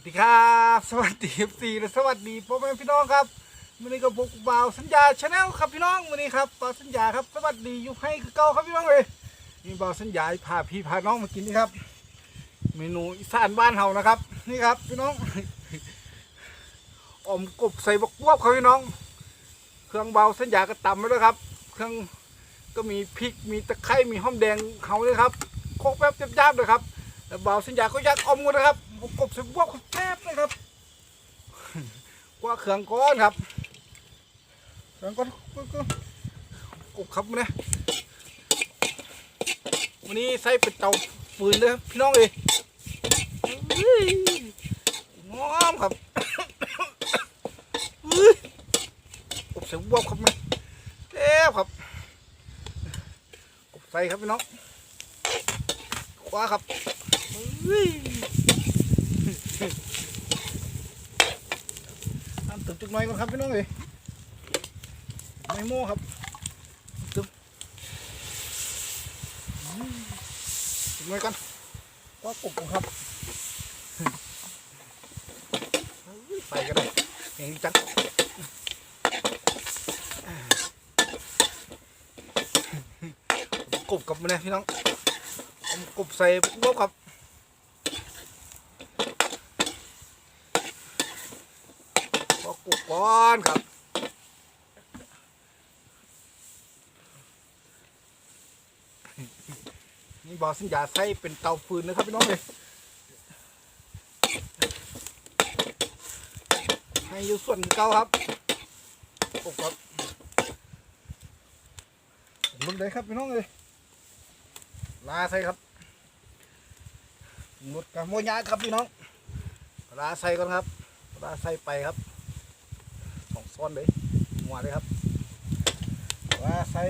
วัสดีครับ สวัสดีสี่และสวัสดีพ่อแม่พี่น้องครับวันนี้ก็พบกบ่าวสัญญาชาแนลครับพี่น้องวันนี้ครับบ่าวสัญญาครับสวัสดีอยู่ให้เก่าครับพี่น้องเลยนี่บ่าวสัญญาพาพี่พาน้องมากินนี่ครับ เมนูอีสานบ้านเฮานะครับ นี่ครับพี่น้องอมกบใส่บกบวบครับพี่น้อง เครื่องเบาสัญญาก็ตำไว้แล้วครับ เครื่องก็มีพริกมีตะไคร้มีหอมแดงเขาเลยครับโคกแป๊บจับๆเลยครับแล้วเบาสัญญาก็ยัดอมกันนะครับ ผมกบใส่บวบแป๊บเลยครับกว่าเครื่องก้อนครับเครื่องก้อนกบครับเนี่ยวันนี้ใส่เป็นเตาฟืนเลยพี่น้องเอ้ยอุ้ยงอมครับอุ้ยกบใส่บวบครับเนี่ยเอ๊บครับกบใส่ครับพี่น้องกว่าครับ อุ้ยทำ ตึกจุกหน่อยก่อนครับพี่น้องเอ้ยไม่โม่ครับตึกอืมจุกหน่อยกันก็กบก่อนครับไปกันเลยเห็นจังกบกับมันเลยพี่น้องกบใส่ลบครับ ก็กุกก้อนครับ นี่บอสัญญาใส่เป็นเตาฟืนนะครับพี่น้องเลยให้อยู่ส่วนเก่าครับกุกครับลุกเลยครับพี่น้องเลยลาใส่ครับหมดกับโมยาครับพี่น้องลาใส่ก่อนครับลาใส่ไปครับสองซ้อนเลยหัวเลยครับลาใส่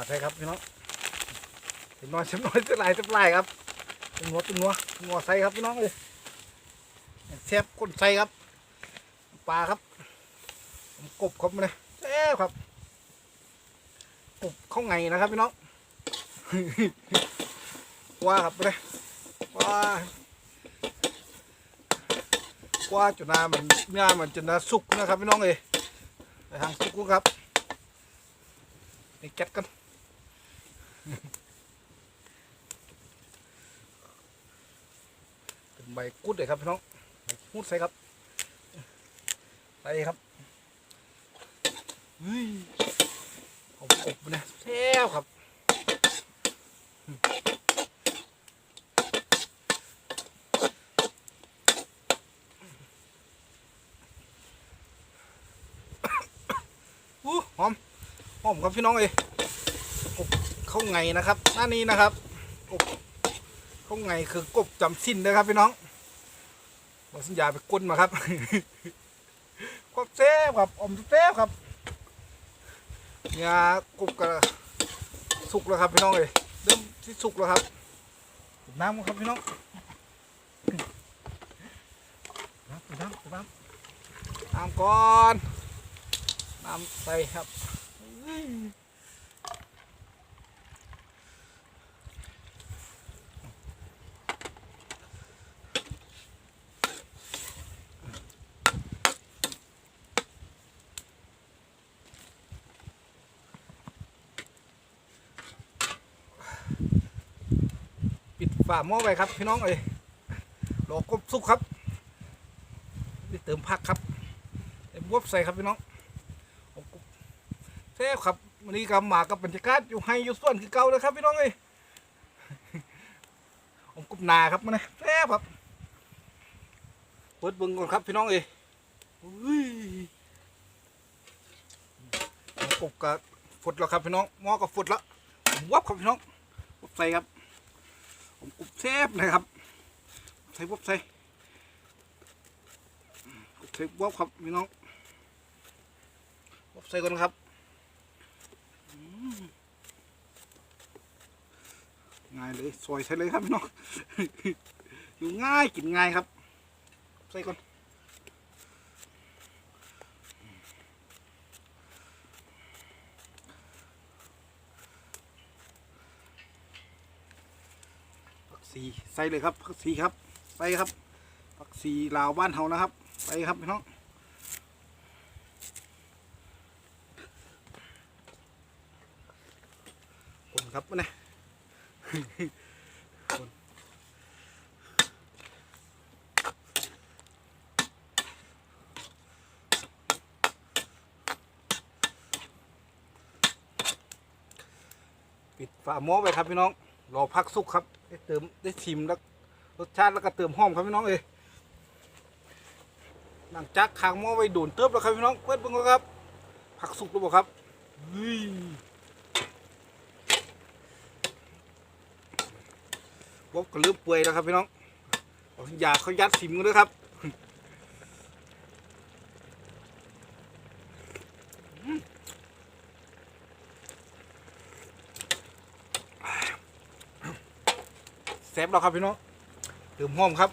หัวใส่ครับพี่น้องเต็มน้อยเต็มน้อยเต็มลายเต็มลายครับเต็มหัวเต็มหัวหัวใส่ครับพี่น้องเลยแซ่บคนใส่ครับปลาครับกบครับมาเลยเอ๊ครับกบเข้าไงนะครับพี่น้องว่าครับมาเลยว่าว่าจุนามันเนื้อมันจะนาสุกนะครับพี่น้องเอ้ยไปทางสุกครับนี่แก๊สกัน เป็น ใบกุดเลยครับพี่น้องใบกุดใส่ครับไปครับเฮ้ยผมกบนะแซ่บครับอู้หอมหอมครับพี่น้องเอ้ยกบเข้าไงนะครับ หน้านี้นะครับกบ เขาไงคือกบจำสิ้นนะครับพี่น้องบอกสัญญาไปก้นมาครับก็เซฟครับอมเซฟครับเนี่ยกบกระสุกแล้วครับพี่น้องเลยเริ่มที่สุกแล้วครับน้ำครับพี่น้องน้ำน้ำน้ำน้ำก่อนน้ำใส่ครับ หม้อไว้ครับ พี่น้องเลยรอกบสุกครับนี่เติมผักครับเต็มวบใส่ครับพี่น้องเอากบเซฟครับวันนี้กำหมากับบรรยากาศอยู่ให้อยู่ส่วนคือเก่าเลยครับพี่น้องเลยผมกบนาครับมันนะแซ่บครับเปิดบึงก่อนครับพี่น้องเอ้ยอุ้ยกบกับฝดแล้วครับพี่น้องหม้อกับฝดแล้ววับครับพี่น้องใส่ครับ ผมกุบเซฟนะครับใส่วับใส่กุบใส่วับครับพี่น้องวับใส่ก่อนครับง่ายเลยซอยใส่เลยครับพี่น้องอยู่ง่ายกินง่ายครับ ใส่ก่อน สีใส่เลยครับผักสีครับใส่ครับผักสีลาวบ้านเฮานะครับใส่ครับพี่น้องคนครับมาเนี่ยปิดฝาหม้อไปครับพี่น้องรอพักสุกครับ ได้เติมได้ชิมแล้วรสชาติแล้วก็เติมหอมครับพี่น้องเอ้ยหลังจากค้างหม้อไว้โดนเติบแล้วครับพี่น้องเพื่อนเพื่อนครับ ผักสุกหรือเปล่าครับวิบกก็เริ่มเปื่อยแล้วครับพี่น้องเอายาเขายัดสิมกันด้วยครับ บแล้วครับพี่น้องเติมหอมครับ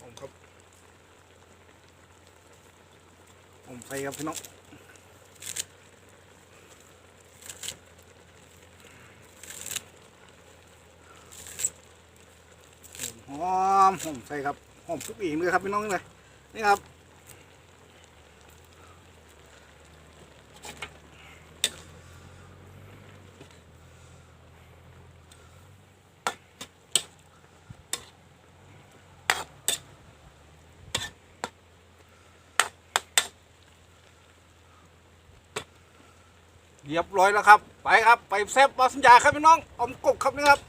หอมครับหอมไฟครับพี่น้องหอมหอมไฟครับหอมทุกอีกเลยครับพี่น้องเลยนี่ครับ เรียบร้อยแล้วครับ ไปครับ ไปแซบบอสัญญาครับพี่น้องอมกบครับนี่ครับ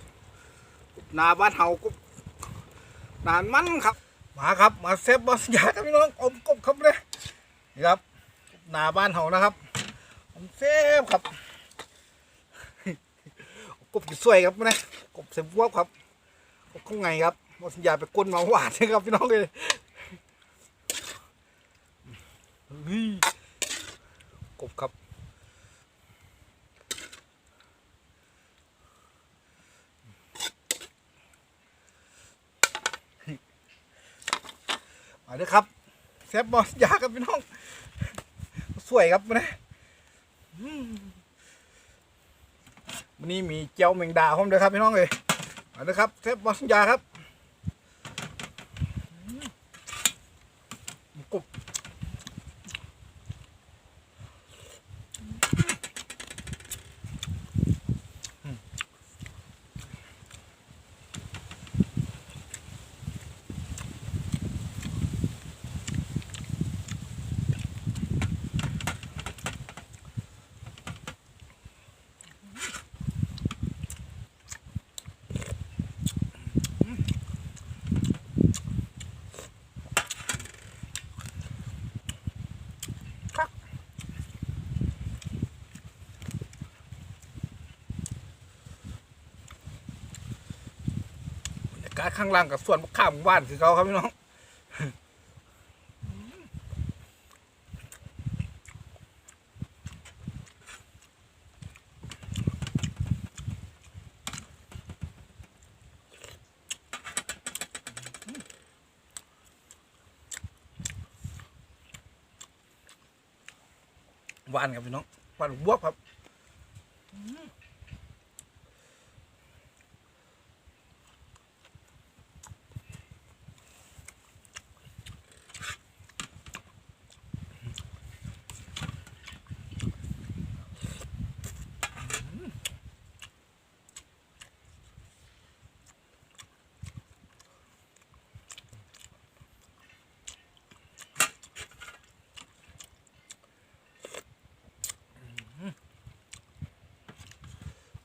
นาบ้านเฮากบนานมันครับ มาครับ มาแซบบอสัญญาครับพี่น้องอมกบครับเลยนี่ครับนาบ้านเฮานะครับอมแซบครับกบสวยครับนะกบเสียบวบครับกบข้างไงครับบอสัญญาไปก้นมาหวานนะครับพี่น้องเลยกบครับ เอาเละครับแซบบอสยาครับพี่น้อง สวยครับนะอืมวันนี้มีเจียวแมงดาพร้อมด้วยครับพี่น้องเลยเอาเละครับแซบบอสยาครับอืมกรุบอืมครับบรรยา กาข้างล่างกับส่วนมะขามหว่านคือเขาครับพี่น้องหวานครับพี่น้องหวานบวบครับอืม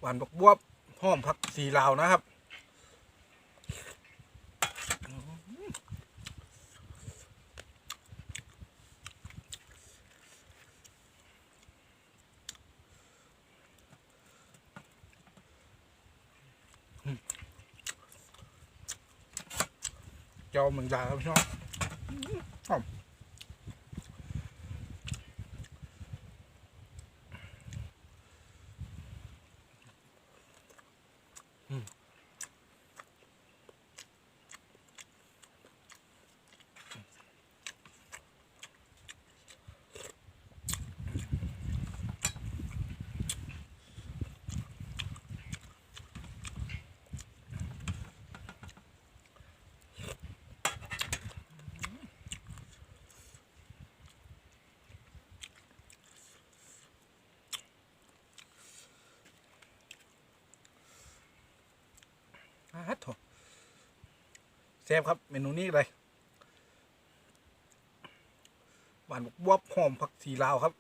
หวานบวบบวบหอมผักสีลาวนะครับเจ้าเมืองดาครับพี่น้องหอม แซ่บครับ เมนูนี้เลยหวานบวบหอมผักสีลาวครับ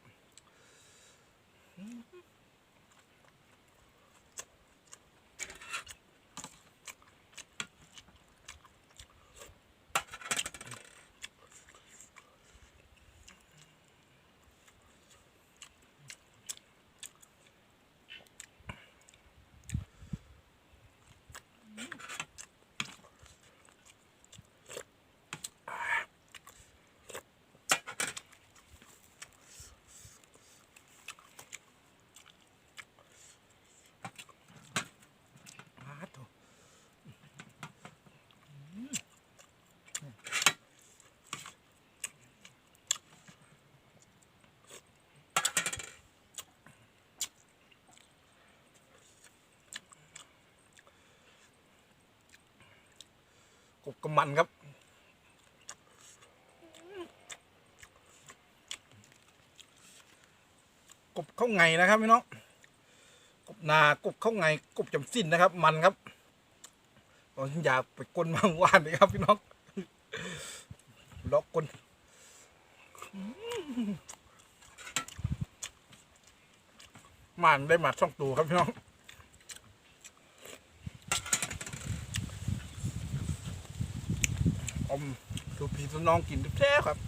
กบกำมันครับกบข้าไงนะครับพี่น้องกบนากบข้าไงกบจำสิ้นนะครับ มันครับตอนอยากไปกลนมาเมื่อวานเลยครับพี่น้องล็อกกลมันได้มาช่องตูครับพี่น้อง อมดูพี่ตัวน้องกินทุกแท้ครับ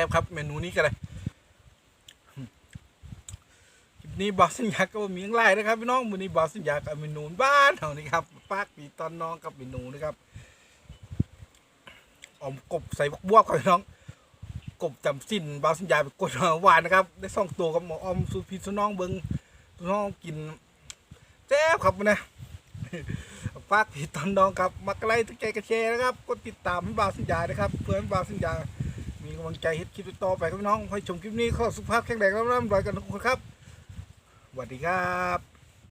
แซ่บครับ เมนูนี้กันเลยคลิปนี้บอกสัญญาก็มีอย่างไรนะครับพี่น้องมือนี้บอกสัญญากับเมนูบ้านเท่านี้ครับปากปีตอนน้องกับเมนูนะครับอมกบใส่บกบวบครับพี่น้องกบจำสิ้นบาวสัญญาไปกดหวานนะครับ ได้ส่องตัวกับหมอออมสูตรพีสุน้องเบิงสุน้องกินแซ่บครับนะฝากติดตามน้องครับ มักไลค์ตะแกกระแชร์นะครับกดติดตามบาวสัญญานะครับ เพื่อให้บาวสัญญา มีกำลังใจเฮ็ดคลิปต่อไปครับพี่น้องให้ชมคลิปนี้ข้อสุขภาพแข็งแรงร่ำรวยกันทุกคนครับสวัสดีครับ